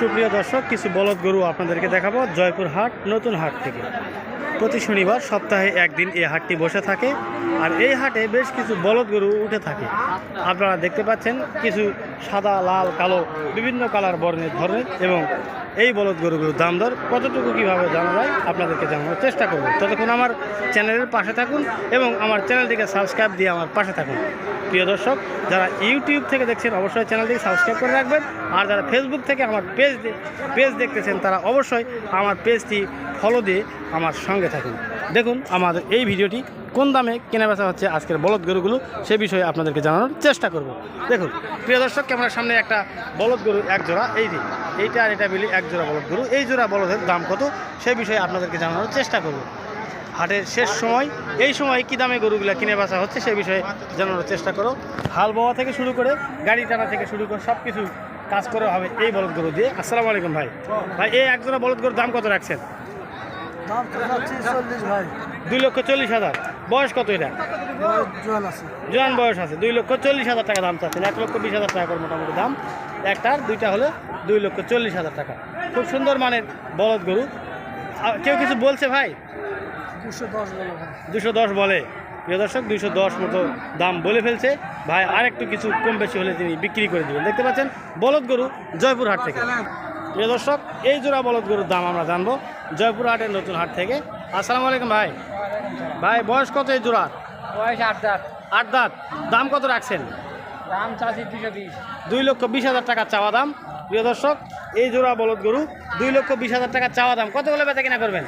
সুপ্রিয় দর্শক, কিছু বলদ গরু আপনাদেরকে দেখাবো জয়পুর হাট নতুন হাট থেকে। প্রতি শনিবার সপ্তাহে একদিন এই হাটটি বসে থাকে আর এই হাটে বেশ কিছু বলদ গরু উঠে থাকে। আপনারা দেখতে পাচ্ছেন কিছু সাদা, লাল, কালো, বিভিন্ন কালার বর্ণের ধরনের এবং এই বলদ গরুগুলোর দাম দর কতটুকু কীভাবে জানা যায় আপনাদেরকে জানানোর চেষ্টা করব। ততক্ষণ আমার চ্যানেলের পাশে থাকুন এবং আমার চ্যানেলটিকে সাবস্ক্রাইব দিয়ে আমার পাশে থাকুন। প্রিয় দর্শক, যারা ইউটিউব থেকে দেখছেন, অবশ্যই চ্যানেলটিকে সাবস্ক্রাইব করে রাখবেন। আর যারা ফেসবুক থেকে আমার পেজ পেজ দেখতেছেন, তারা অবশ্যই আমার পেজটি ফলো দিয়ে আমার সঙ্গে থাকুন। দেখুন আমাদের এই ভিডিওটি কোন দামে কেনা বেচা হচ্ছে আজকের বলদ গরুগুলো সে বিষয়ে আপনাদেরকে জানানোর চেষ্টা করব। দেখুন, প্রিয় দর্শক, ক্যামেরার সামনে একটা বলদ গরু এক জোড়া, এই যে, এইটা আর এটা মিলি এক জোড়া বলদ গরু। এই জোড়া বলদের দাম কত সে বিষয়ে আপনাদেরকে জানানোর চেষ্টা করব। হাটের শেষ সময়, এই সময় কী দামে গরুগুলো কিনে বেচা হচ্ছে সে বিষয়ে জানানোর চেষ্টা করো। হাল বাওয়া থেকে শুরু করে গাড়ি টানা থেকে শুরু করে সব কিছু কাজ করে হবে এই বলদ গরু দিয়ে। আসসালামু আলাইকুম ভাই। ভাই, এই এক জোড়া বলদ গরুর দাম কত রাখছেন দাম তো যাচ্ছে চল্লিশ ভাই দুই লক্ষ চল্লিশ হাজার। বয়স কত এটা? জোয়ান বয়স আছে। দুই লক্ষ চল্লিশ হাজার টাকা দাম চাচ্ছেন। এক লক্ষ বিশ হাজার টাকা করে মোটামুটি দাম। একটার দুইটা হলে দুই লক্ষ চল্লিশ হাজার টাকা। খুব সুন্দর মানের বলদ গরু। কেউ কিছু বলছে ভাই? দুশো দশ বলো প্রিয় দর্শক দুইশো দশ মতো দাম বলে ফেলছে। ভাই আর একটু কিছু কম বেশি হলে তিনি বিক্রি করে দেবেন। দেখতে পাচ্ছেন বলদ গরু জয়পুর হাট থেকে। প্রিয় দর্শক এই জোড়া বলদ গরুর দাম আমরা জানব। জয়পুর হাটের নতুন হাট থেকে। আসসালামু আলাইকুম ভাই। ভাই বয়স কত এই জোড়ার? বয়স আট দাঁত। আট দাঁত। দাম কত রাখছেন? দাম চাষি দুশো বিশ। দুই লক্ষ বিশ হাজার টাকা চাওয়া দাম। প্রিয় দর্শক এই জোড়া বলদ গরু দুই লক্ষ বিশ হাজার টাকা চাওয়া দাম। কত হলে বেচা কিনা করবেন?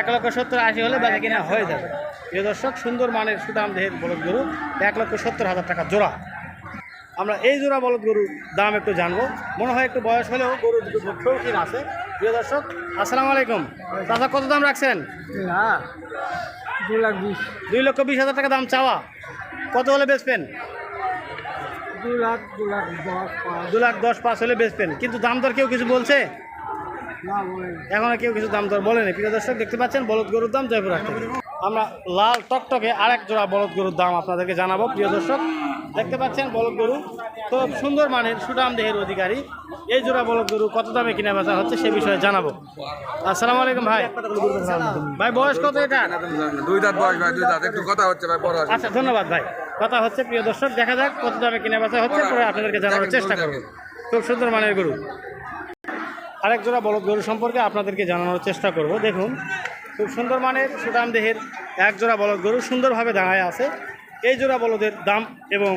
এক লক্ষ সত্তর আশি হলে বেচা কিনা হয়ে যাবে। প্রিয় দর্শক সুন্দর মানের সুদাম দেহের বলদ গরু এক লক্ষ সত্তর হাজার টাকা জোড়া। আমরা এই জোড়া বলদ গরু দাম একটু জানব। মনে হয় একটু বয়স হলেও গরু দুটো শৌখিন আছে। প্রিয় দর্শক আসসালামু আলাইকুম। দাদা কত দাম রাখছেন? না দু লাখ বিশ। দুই লক্ষ বিশ হাজার টাকা দাম চাওয়া। কত হলে বেচবেন? দু লাখ দু লাখ দশ পাঁচ। দু লাখ দশ পাঁচ হলে বেচবেন। কিন্তু দাম দর কেউ কিছু বলছে? এখনও কেউ কিছু দাম দর বলেনি। প্রিয় দর্শক দেখতে পাচ্ছেন বলদ গরুর দাম জয়পুর থেকে। আমরা লাল টকটকে আরেক জোড়া বলদ গরুর দাম আপনাদেরকে জানাব প্রিয় দর্শক। দেখতে পাচ্ছেন বলদ গরু খুব সুন্দর মানের সুটাম দেহের অধিকারী। এই জোড়া বলদ গরু কত দামে কিনা বেচা হচ্ছে সে বিষয়ে জানাব। আসসালামু আলাইকুম ভাই। ভাই বয়স কত এটা? দুই দাঁত বয়স ভাই দুই দাঁত। একটু কথা হচ্ছে ভাই বড় আচ্ছা ধন্যবাদ ভাই। কথা হচ্ছে প্রিয় দর্শক দেখা যাক কত দামে কিনা বেচা হচ্ছে পরে আপনাদেরকে জানানোর চেষ্টা করব। খুব সুন্দর মানের গরু। আরেক জোড়া বলদ গরু সম্পর্কে আপনাদেরকে জানানোর চেষ্টা করব। দেখুন খুব সুন্দর মানের সুদাম দেহের এক জোড়া বলদ গরু সুন্দরভাবে দাঁড়ায় আছে। এই জোড়া বলদের দাম এবং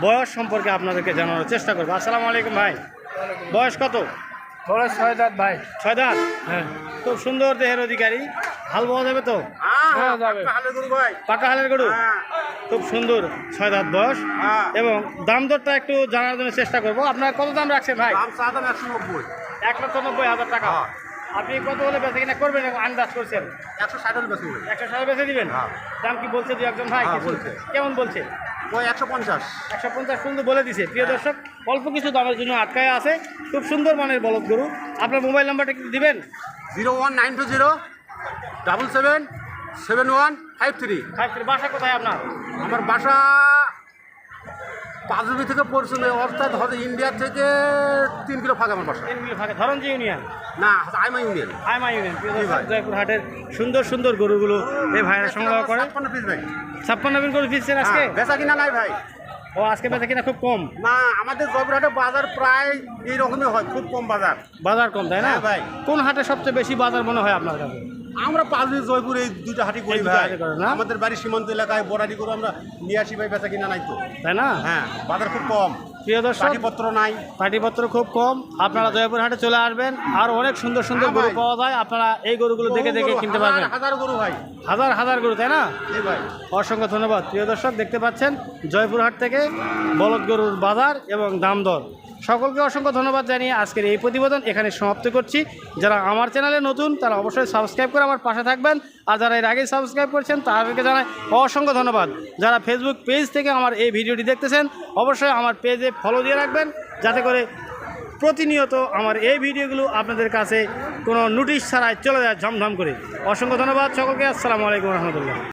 বয়স সম্পর্কে আপনাদেরকে জানানোর চেষ্টা করব। আসসালামু আলাইকুম ভাই। বয়স কত? বয়স ছয় দাঁত ভাই। ছয় দাঁত? হ্যাঁ। খুব সুন্দর দেহের অধিকারী। হাল পাওয়া যাবে তো? হ্যাঁ পাকা হালের গরু খুব সুন্দর ছয় দাঁত বয়স। এবং দাম দরটা একটু জানার জন্য চেষ্টা করব। আপনার কত দাম রাখছেন ভাই? এক লক্ষ নব্বই হাজার টাকা। আপনি কত হলে বেঁচে কিনা করবেন আন্দাজ করছেন? একশো ষাট হলে বেশি একশো সাড়ে বেঁচে দিবেন? দাম কি বলছে দু একজন ভাই? হ্যাঁ, বলছে। কেমন বলছে? ওই একশো পঞ্চাশ। একশো পঞ্চাশ সুন্দর বলে দিছে। প্রিয় দর্শক অল্প কিছু দামের জন্য আটকায় আছে। খুব সুন্দর মানের বলদ গরু। আপনার মোবাইল নাম্বারটা একটু দিবেন? Zero one nine two zero double seven seven one five three. Five three. বাসা কোথায় আপনার? আমার বাসা পাঁচবি থেকে পড়ছিল অর্থাৎ হয়তো ইন্ডিয়া থেকে তিন কিলো ফাঁকা আমার বাসা। ধরঞ্জি ইউনিয়ন? না আইমা ইউনিয়ন। আইমা ইউনিয়ন। জয়পুর হাটের সুন্দর সুন্দর গরুগুলো এই ভাইরা সংগ্রহ করে। ছাপ্পান্ন পিস ভাই। ছাপ্পান্ন বিন করে ফিরছেন আজকে? বেচা কিনা নাই ভাই। ও আজকে বেচা কিনা খুব কম? না আমাদের জয়পুরহাটে বাজার প্রায় এইরকমই হয় খুব কম বাজার। বাজার কম তাই না? হ্যাঁ ভাই। কোন হাটে সবচেয়ে বেশি বাজার মনে হয় আপনার কাছে? আমরা পাঁচবি জয়পুর এই দুইটা হাটি করি ভাই। না? আমাদের বাড়ির সীমান্ত এলাকায় বরাদি করে আমরা নিয়ে আসি ভাই বেচা কিনা নাই তো। তাই না? হ্যাঁ বাজার খুব কম। প্রিয় দর্শক পাটিপত্র নাই। পাটিপত্র খুব কম। আপনারা জয়পুর হাটে চলে আসবেন আর অনেক সুন্দর সুন্দর হ্যাঁ গরু পাওয়া যায়। আপনারা এই গরুগুলো দেখে দেখে কিনতে পারবেন। হাজার গরু ভাই। হাজার হাজার গরু তাই না? ভাই। অসংখ্য ধন্যবাদ। প্রিয় দর্শক দেখতে পাচ্ছেন জয়পুরহাট থেকে বলদ গরুর বাজার এবং দাম দর। সকলকে অসংখ্য ধন্যবাদ জানিয়ে আজকের এই প্রতিবেদন এখানে সমাপ্ত করছি। যারা আমার চ্যানেলে নতুন, তারা অবশ্যই সাবস্ক্রাইব করে আমার পাশে থাকবেন। আর যারা এর আগে সাবস্ক্রাইব করছেন, তাদেরকে জানাই অসংখ্য ধন্যবাদ। যারা ফেসবুক পেজ থেকে আমার এই ভিডিওটি দেখতেছেন, অবশ্যই আমার পেজে ফলো দিয়ে রাখবেন, যাতে করে প্রতিনিয়ত আমার এই ভিডিওগুলো আপনাদের কাছে কোনো নোটিশ ছাড়াই চলে যায় ঝমঝম করে। অসংখ্য ধন্যবাদ সকলকে। আসসালামু আলাইকুম রহমতুল্লাহ।